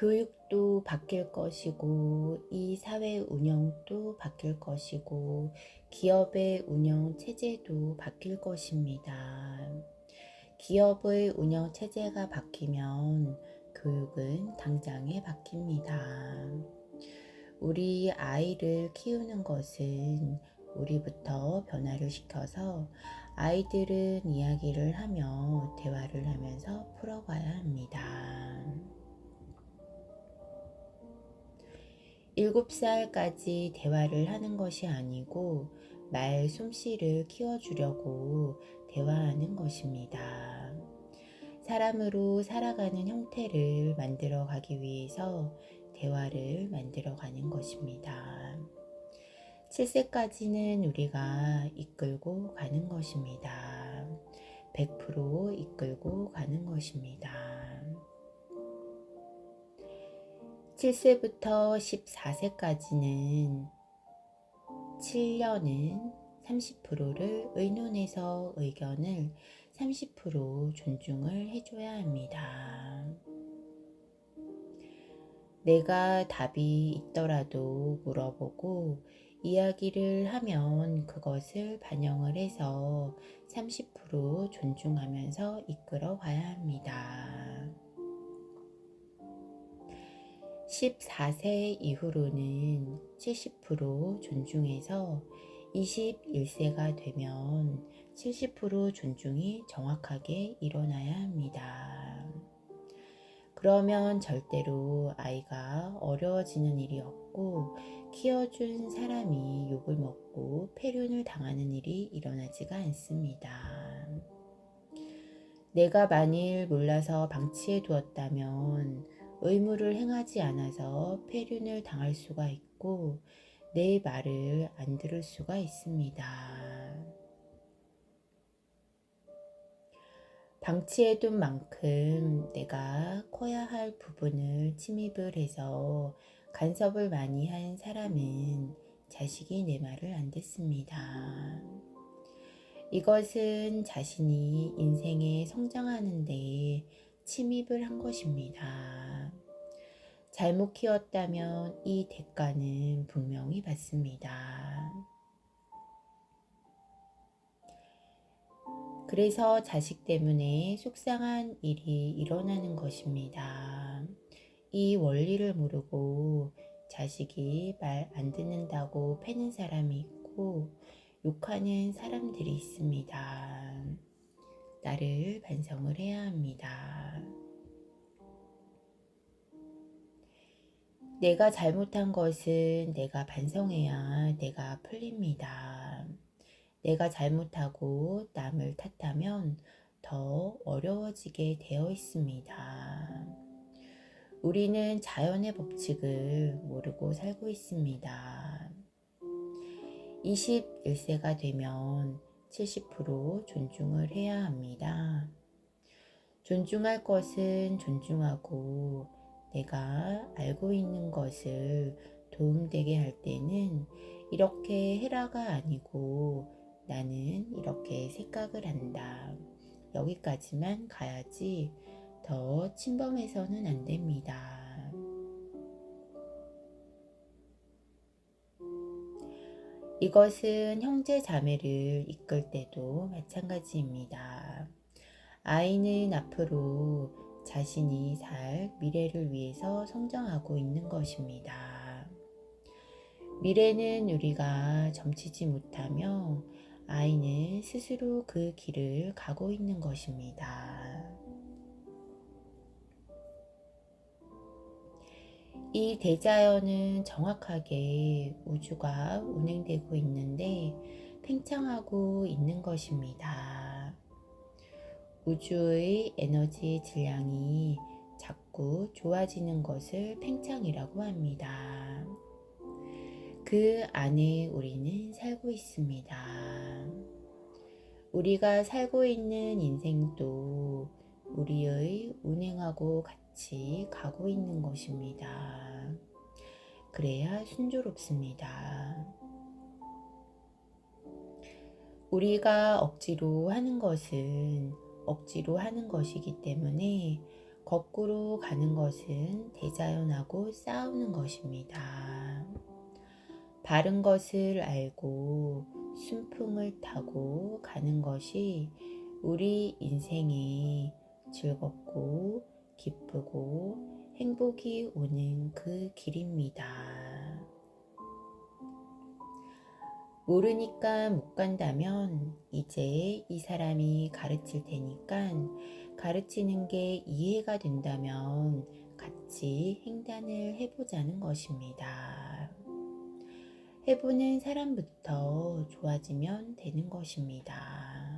교육도 바뀔 것이고, 이 사회 운영도 바뀔 것이고, 기업의 운영 체제도 바뀔 것입니다. 기업의 운영 체제가 바뀌면 교육은 당장에 바뀝니다. 우리 아이를 키우는 것은 우리부터 변화를 시켜서 아이들은 이야기를 하며 대화를 하면서 풀어가야 합니다. 일곱 살까지 대화를 하는 것이 아니고 말 솜씨를 키워주려고 대화하는 것입니다. 사람으로 살아가는 형태를 만들어 가기 위해서 대화를 만들어 가는 것입니다. 7세까지는 우리가 이끌고 가는 것입니다. 100% 이끌고 가는 것입니다. 7세부터 14세까지는 7년은 30%를 의논해서 의견을 30% 존중을 해줘야 합니다. 내가 답이 있더라도 물어보고 이야기를 하면 그것을 반영을 해서 30% 존중하면서 이끌어 가야 합니다. 14세 이후로는 70% 존중해서 21세가 되면 70% 존중이 정확하게 일어나야 합니다. 그러면 절대로 아이가 어려워지는 일이 없고 키워준 사람이 욕을 먹고 폐륜을 당하는 일이 일어나지가 않습니다. 내가 만일 몰라서 방치해 두었다면 의무를 행하지 않아서 폐륜을 당할 수가 있고 내 말을 안 들을 수가 있습니다. 방치해둔 만큼 내가 커야 할 부분을 침입을 해서 간섭을 많이 한 사람은 자식이 내 말을 안 듣습니다. 이것은 자신이 인생에 성장하는데 침입을 한 것입니다. 잘못 키웠다면 이 대가는 분명히 받습니다. 그래서 자식 때문에 속상한 일이 일어나는 것입니다. 이 원리를 모르고 자식이 말 안 듣는다고 패는 사람이 있고 욕하는 사람들이 있습니다. 나를 반성을 해야 합니다. 내가 잘못한 것은 내가 반성해야 내가 풀립니다. 내가 잘못하고 남을 탓하면 더 어려워지게 되어 있습니다. 우리는 자연의 법칙을 모르고 살고 있습니다. 21세가 되면 70% 존중을 해야 합니다. 존중할 것은 존중하고 내가 알고 있는 것을 도움되게 할 때는 이렇게 해라가 아니고 나는 이렇게 생각을 한다. 여기까지만 가야지 더 침범해서는 안 됩니다. 이것은 형제 자매를 이끌 때도 마찬가지입니다. 아이는 앞으로 자신이 살 미래를 위해서 성장하고 있는 것입니다. 미래는 우리가 점치지 못하며 아이는 스스로 그 길을 가고 있는 것입니다. 이 대자연은 정확하게 우주가 운행되고 있는데 팽창하고 있는 것입니다. 우주의 에너지 질량이 자꾸 좋아지는 것을 팽창이라고 합니다. 그 안에 우리는 살고 있습니다. 우리가 살고 있는 인생도 우리의 운행하고 같이 가고 있는 것입니다. 그래야 순조롭습니다. 우리가 억지로 하는 것은 억지로 하는 것이기 때문에 거꾸로 가는 것은 대자연하고 싸우는 것입니다. 바른 것을 알고 순풍을 타고 가는 것이 우리 인생에 즐겁고 기쁘고 행복이 오는 그 길입니다. 모르니까 못 간다면 이제 이 사람이 가르칠 테니까 가르치는 게 이해가 된다면 같이 횡단을 해보자는 것입니다. 해보는 사람부터 좋아지면 되는 것입니다.